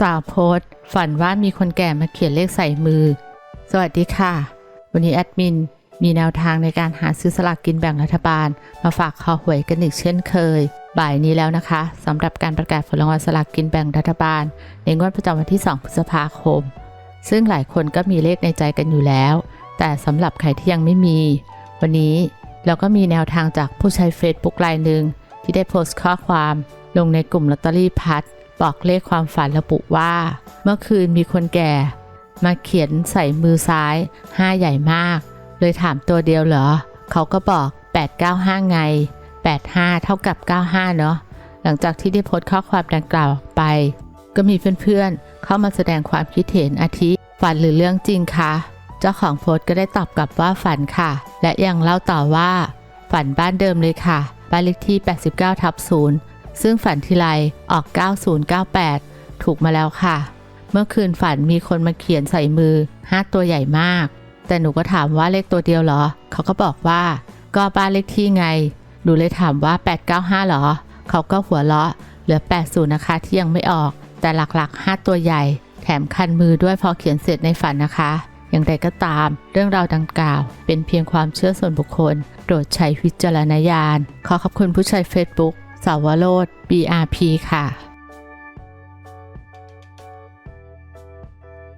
สาวโพสฝันว่ามีคนแก่มาเขียนเลขใส่มือ สวัสดีค่ะ วันนี้แอดมินมีแนวทางในการหาซื้อสลากกินแบ่งรัฐบาล มาฝากคอหวยกันอีกเช่นเคย บ่ายนี้แล้วนะคะสำหรับการประกาศผลรางวัลสลากกินแบ่งรัฐบาล ในงวดประจำวันที่ 2 พฤษภาคม ซึ่งหลายคนก็มีเลขในใจกันอยู่แล้ว แต่สำหรับใครที่ยังไม่มี วันนี้เราก็มีแนวทางจากผู้ใช้ Facebook รายหนึ่งที่ได้โพสต์ข้อความ ลงในกลุ่มลอตเตอรี่พัด บอกเลขความฝันระบุว่า เมื่อคืนมีคนแก่ มาเขียนใส่มือซ้าย5ใหญ่มาก เลยถามตัวเดียวเหรอ เขาก็บอก 895 ไง 85 เท่ากับ 95 เนาะหลังจากที่ได้โพสต์ข้อความดังกล่าวไป ก็มีเพื่อนๆ เข้ามาแสดงความคิดเห็นอาทิฝันหรือเรื่องจริงคะเจ้าของโพสต์ก็ได้ตอบกลับว่าฝันค่ะ และยังเล่าต่อว่า ฝันบ้านเดิมเลยค่ะ บ้านเลขที่ 89ทับ0 ซึ่งฝันทีไรออก 9098 ถูกมาแล้วค่ะ เมื่อคืนฝันมีคนมาเขียนใส่มือ 5 ตัวใหญ่มาก แต่หนูก็ถามว่าเลขตัวเดียวเหรอ เขาก็บอกว่า ก็บ้านเลขที่ไง หนูเลยถามว่า 895เหรอ เขาก็หัวเราะ เหลือ 80 นะคะที่ยังไม่ออก แต่หลักๆ 5 ตัวใหญ่ แถมคันมือด้วยพอเขียนเสร็จในฝันนะคะอย่างไรก็ตาม เรื่องราวดังกล่าว เป็นเพียงความเชื่อส่วนบุคคล โปรดใช้วิจารณญาณ ขอขอบคุณผู้ใช้ Facebook สาวโรด BRP ค่ะ